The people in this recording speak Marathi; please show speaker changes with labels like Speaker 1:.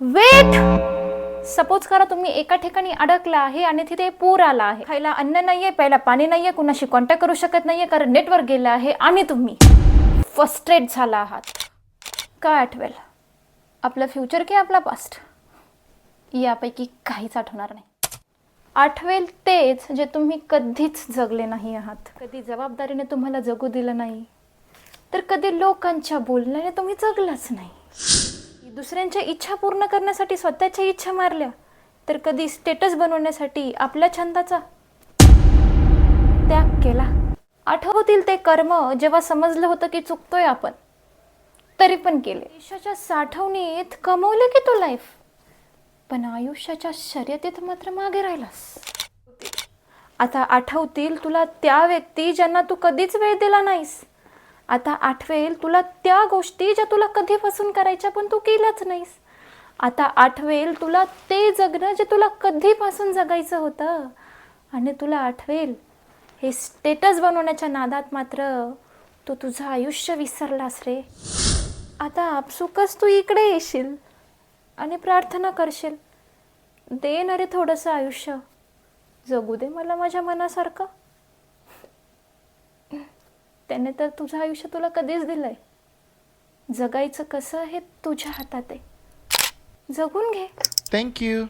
Speaker 1: वेट! सपोज करा तुम्ही एका ठिकाणी अडकला आहे आणि तिथे पूर आला आहे. खायला अन्न नाहीये प्यायला पाणी नाहीये कुणाशी कॉन्टॅक्ट करू शकत नाहीये कारण नेटवर्क गेलं आहे आणि तुम्ही फस्ट्रेट झाला आहात. काय आठवेल? आपलं फ्युचर की आपला पास्ट यापैकी काहीच आठवणार नाही. आठवेल तेच जे तुम्ही कधीच जगले नाही आहात. कधी जबाबदारीने तुम्हाला जगू दिलं नाही तर कधी लोकांच्या बोलण्याने तुम्ही जगलाच नाही. दुसऱ्यांच्या इच्छा पूर्ण करण्यासाठी स्वतःच्या इच्छा मारल्या तर कधी स्टेटस बनवण्यासाठी आपल्या छंदाचा त्याग केला. आठवतील ते कर्म जेव्हा समजलं होतं की चुकतोय आपण तरी पण केले. आयुष्याच्या साठवणीत कमवले की तो लाईफ पण आयुष्याच्या शर्यतीत मात्र मागे राहिलास. आता आठवतील तुला त्या व्यक्ती ज्यांना तू कधीच वेळ दिला नाहीस. आता आठवेल तुला त्या गोष्टी ज्या तुला कधीपासून करायच्या पण तू केल्याच नाहीस. आता आठवेल तुला ते जगणं जे तुला कधीपासून जगायचं होतं. आणि तुला आठवेल हे स्टेटस बनवण्याच्या नादात मात्र तू तुझं आयुष्य विसरलास रे. आता आपसुकच तू इकडे येशील आणि प्रार्थना करशील. दे ना रे थोडंसं आयुष्य. जगू दे मला माझ्या मनासारखं. त्याने तर तुझं आयुष्य तुला कधीच दिलंय. जगायचं कसं हे तुझ्या हातात आहे. जगून घे.
Speaker 2: थँक्यू.